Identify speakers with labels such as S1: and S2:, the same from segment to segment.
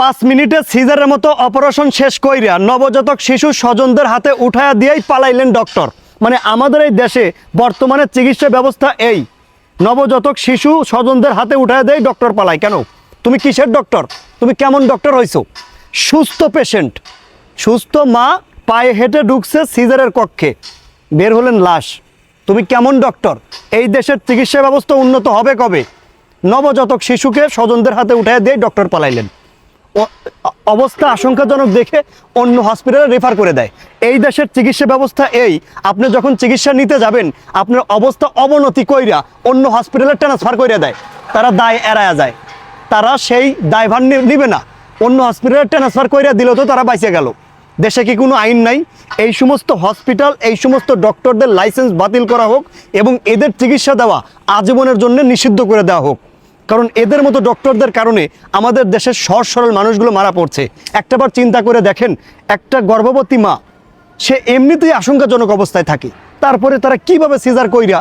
S1: পাঁচ মিনিটে সিজারের মতো অপারেশন শেষ কইরা নবজাতক শিশু স্বজনদের হাতে উঠায়া দিয়েই পালাইলেন ডক্টর। মানে আমাদের এই দেশে বর্তমানে চিকিৎসা ব্যবস্থা এই। নবজাতক শিশু স্বজনদের হাতে উঠায় দেয় ডক্টর পালায়। কেন? তুমি কিসের ডক্টর? তুমি কেমন ডক্টর হইছো? সুস্থ পেশেন্ট। সুস্থ মা পায়ে হেঁটে ঢুকছে সিজারের কক্ষে। বের হলেন লাশ। তুমি কেমন ডক্টর? এই দেশের চিকিৎসা ব্যবস্থা উন্নত হবে কবে? নবজাতক শিশুকে স্বজনদের হাতে উঠায় দিয়ে ডক্টর পালাইলেন। অবস্থা আশঙ্কাজনক দেখে অন্য হসপিটালে রেফার করে দেয়। এই দেশের চিকিৎসা ব্যবস্থা এই, আপনি যখন চিকিৎসা নিতে যাবেন, আপনার অবস্থা অবনতি কইরা অন্য হসপিটালে ট্রান্সফার করে দেয়। তারা দায় এড়ায়া যায়। তারা সেই দায়ভার নিবে না। অন্য হসপিটালে ট্রান্সফার কইরা দিলেও তো তারা বাইচে গেল। দেশে কি কোনো আইন নাই? এই সমস্ত হসপিটাল এই সমস্ত ডক্টরদের লাইসেন্স বাতিল করা হোক এবং এদের চিকিৎসা দেওয়া আজীবনের জন্য নিষিদ্ধ করে দেওয়া হোক। কারণ এদের মতো ডক্টরদের কারণে আমাদের দেশের সহজ সরল মানুষগুলো মারা পড়ছে। একটাবার চিন্তা করে দেখেন, একটা গর্ভবতী মা, সে এমনিতেই আশঙ্কাজনক অবস্থায় থাকে। তারপরে তারা কীভাবে সিজার কইরা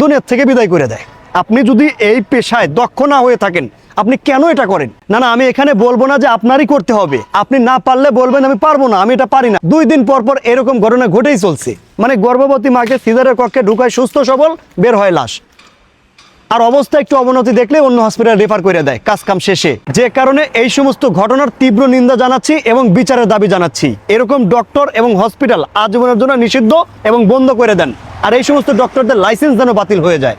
S1: দুনিয়ার থেকে বিদায় করে দেয়? আপনি যদি এই পেশায় দক্ষ না হয়ে থাকেন, আপনি কেন এটা করেন? না না, আমি এখানে বলব না যে আপনারই করতে হবে। আপনি না পারলে বলবেন, আমি পারব না, আমি এটা পারি না। দুই দিন পর পর এরকম ঘটনা ঘটেই চলছে। মানে গর্ভবতী মাকে সিজারের কক্ষে ঢুকায় সুস্থ সবল, বের হয় লাশ। আর অবস্থা একটু অবনতি দেখলে অন্য হসপিটাল রেফার করে দেয়। কাজ কাম শেষে। যে কারণে এই সমস্ত ঘটনার তীব্র নিন্দা জানাচ্ছি এবং বিচারের দাবি জানাচ্ছি। এরকম ডক্টর এবং হসপিটাল আজীবনের জন্য নিষিদ্ধ এবং বন্ধ করে দেন। আর এই সমস্ত ডক্টরদের লাইসেন্স যেন বাতিল হয়ে যায়।